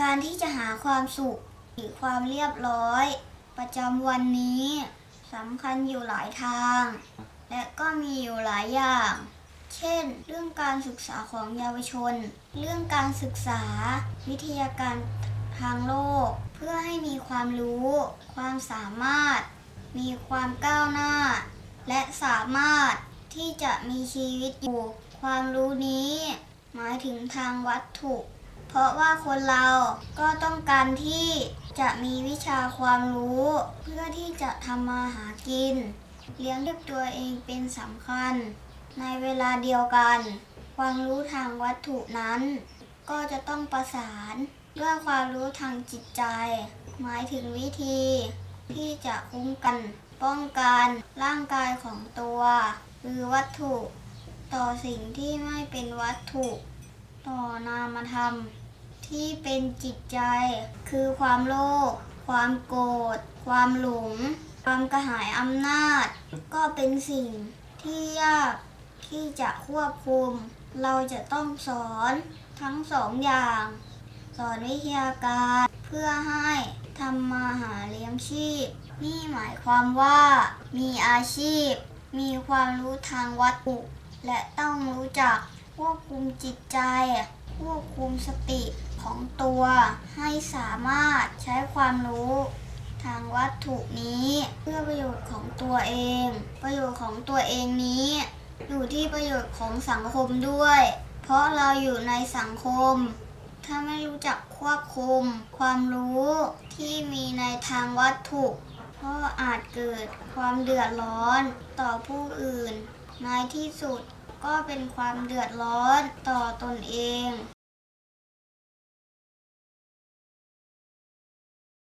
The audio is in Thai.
การที่จะหาความสุขหรือความเรียบร้อย ประจำวันนี้สำคัญอยู่หลายทาง และก็มีอยู่หลายอย่าง เช่น เรื่องการศึกษาของเยาวชน เรื่องการศึกษา วิทยาการทางโลก เพื่อให้มีความรู้ ความสามารถ มีความก้าวหน้า และสามารถที่จะมีชีวิตอยู่ ความรู้นี้ หมายถึงทางวัตถุ เพราะว่าคนเราก็ต้องการที่จะมีวิชาความรู้ เพื่อที่จะทำมาหากิน เลี้ยงด้วยตัวเองเป็นสำคัญ ในเวลาเดียวกัน ความรู้ทางวัตถุนั้น ก็จะต้องประสานด้วยความรู้ทางจิตใจ หมายถึงวิธี ที่จะคุ้มกัน ป้องกันร่างกายของตัว หรือวัตถุ ต่อสิ่งที่ไม่เป็นวัตถุ ต่อนามธรรมที่เป็นจิตใจ คือความโลภความโกรธความหลง ความกระหายอำนาจ ก็เป็นสิ่งที่ยากที่จะควบคุม เราจะต้องสอนทั้งสองอย่าง สอนวิทยาการเพื่อให้ทำมาหาเลี้ยงชีพ นี่หมายความว่ามีอาชีพ มีความรู้ทางวัตถุ และต้องรู้จัก ควบคุมจิตใจ ควบคุมสติของตัว ให้สามารถใช้ความรู้ทางวัตถุนี้เพื่อประโยชน์ของตัวเอง ประโยชน์ของตัวเองนี้ อยู่ที่ประโยชน์ของสังคมด้วย เพราะเราอยู่ในสังคม ถ้าไม่รู้จักควบคุม ความรู้ที่มีในทางวัตถุก็อาจเกิดความเดือดร้อนต่อผู้อื่นในที่สุด ก็เป็นความเดือดร้อนต่อตนเอง